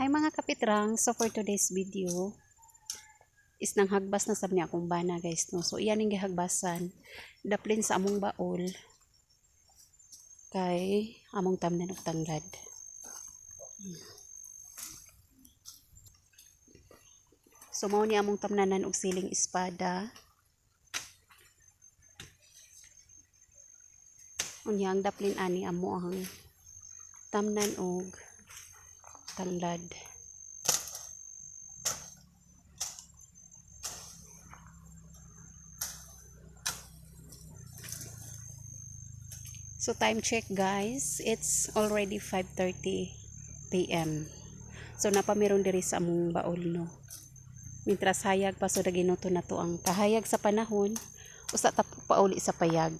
Hi mga kapitrang, so for today's video is nang hagbas na sab niya akong bana guys no. So iyan ang gihagbasan. Daplin sa among baol kay among tamnan og tanglad. So mao ni among tamnanan og siling espada. Unya ang daplin ani amo ang tamnan og tanglad. So time check guys, it's already 5:30 PM. So napamiron diri sa among baol no. Mintras hayag pa so naginuto na to ang kahayag sa panahon usa ta pauli sa payag.